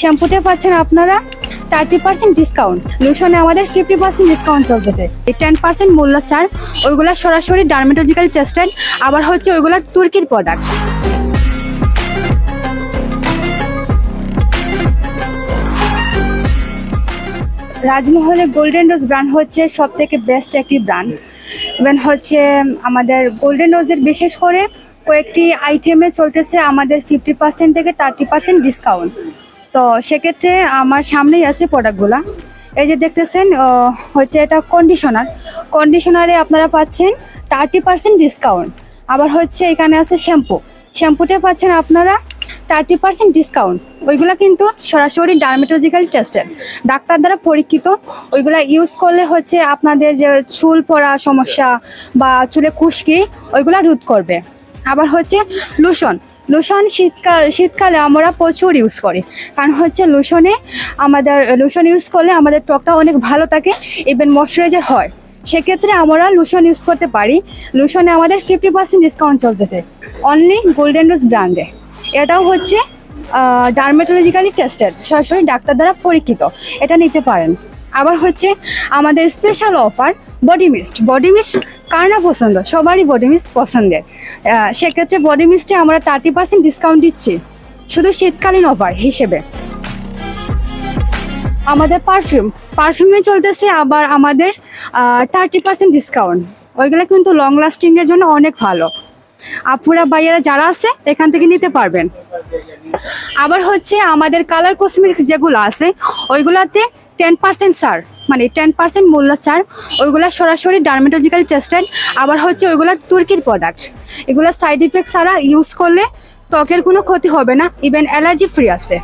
শ্যাম্পুতে পাচ্ছেন আপনারা thirty percent discount লোশনে আমাদের ফিফটি পার্সেন্ট ডিসকাউন্ট চলতেছে। টেন পার্সেন্ট মূল্য ছাড়, ওইগুলা সরাসরি ডার্মেটোলজিক্যাল টেস্টেড আবার হচ্ছে ওইগুলার তুর্কির প্রোডাক্ট রাজমহলে গোল্ডেন রোজ ব্র্যান্ড হচ্ছে সব থেকে বেস্ট একটি ব্র্যান্ড ইভেন হচ্ছে আমাদের গোল্ডেন রোজের বিশেষ করে কয়েকটি আইটেমে চলতেছে আমাদের ফিফটি পার্সেন্ট থেকে থার্টি পার্সেন্ট ডিসকাউন্ট তো সেক্ষেত্রে আমার সামনেই আছে প্রোডাক্টগুলা এই যে দেখতেছেন হচ্ছে এটা কন্ডিশনার কন্ডিশনারে আপনারা পাচ্ছেন থার্টি পার্সেন্ট ডিসকাউন্ট আবার হচ্ছে এখানে আছে শ্যাম্পু শ্যাম্পুতে পাচ্ছেন আপনারা থার্টি পার্সেন্ট ডিসকাউন্ট ওইগুলো কিন্তু সরাসরি ডার্মেটোলজিক্যাল টেস্টেড ডাক্তার দ্বারা পরীক্ষিত। ওইগুলা ইউজ করলে হচ্ছে আপনাদের যে চুল পড়া সমস্যা বা চুলে খুশকি, ওইগুলা রোধ করবে। আবার হচ্ছে লোশন। লোশন শীতকাল, শীতকালে আমরা প্রচুর ইউজ করি। কারণ হচ্ছে লোশনে আমাদের, লোশন ইউজ করলে আমাদের ত্বকটা অনেক ভালো থাকে ইভেন ময়শ্চারাইজার হয়। সেক্ষেত্রে আমরা লোশন ইউজ করতে পারি। লোশনে আমাদের ফিফটি পার্সেন্ট ডিসকাউন্ট চলতেছে। অনলি গোল্ডেন রোজ ব্র্যান্ডে এটাও হচ্ছে ডার্মেটোলজিক্যালি টেস্টেড সরাসরি ডাক্তার দ্বারা পরীক্ষিত। এটা নিতে পারেন। আবার হচ্ছে আমাদের special offer body mist body mist কার না পছন্দ? সবারই বডি মিস্ট পছন্দের। সেক্ষেত্রে বডি মিস্টে আমরা থার্টি পার্সেন্ট ডিসকাউন্ট দিচ্ছি। শুধু শীতকালীন অফার হিসেবে। আমাদের পারফিউম পারফিউমে চলতেছে আবার আমাদের থার্টি পার্সেন্ট ডিসকাউন্ট ওইগুলো কিন্তু লং লাস্টিংয়ের জন্য অনেক ভালো। আপুরা, ভাইয়ারা যারা আছে, এখান থেকে নিতে পারবেন। আবার হচ্ছে আমাদের কালার কসমেটিক্স যেগুলো আছে, ওইগুলাতে টেন পার্সেন্ট সার মানে টেন পার্সেন্ট মূল্য সার ওইগুলো সরাসরি ডার্মেটোলজিক্যাল টেস্টেড আবার হচ্ছে ওইগুলো তুর্কির প্রোডাক্ট এগুলো সাইড ইফেক্ট সারা ইউজ করলে ত্বকের কোনো ক্ষতি হবে না ইভেন অ্যালার্জি ফ্রি আছে।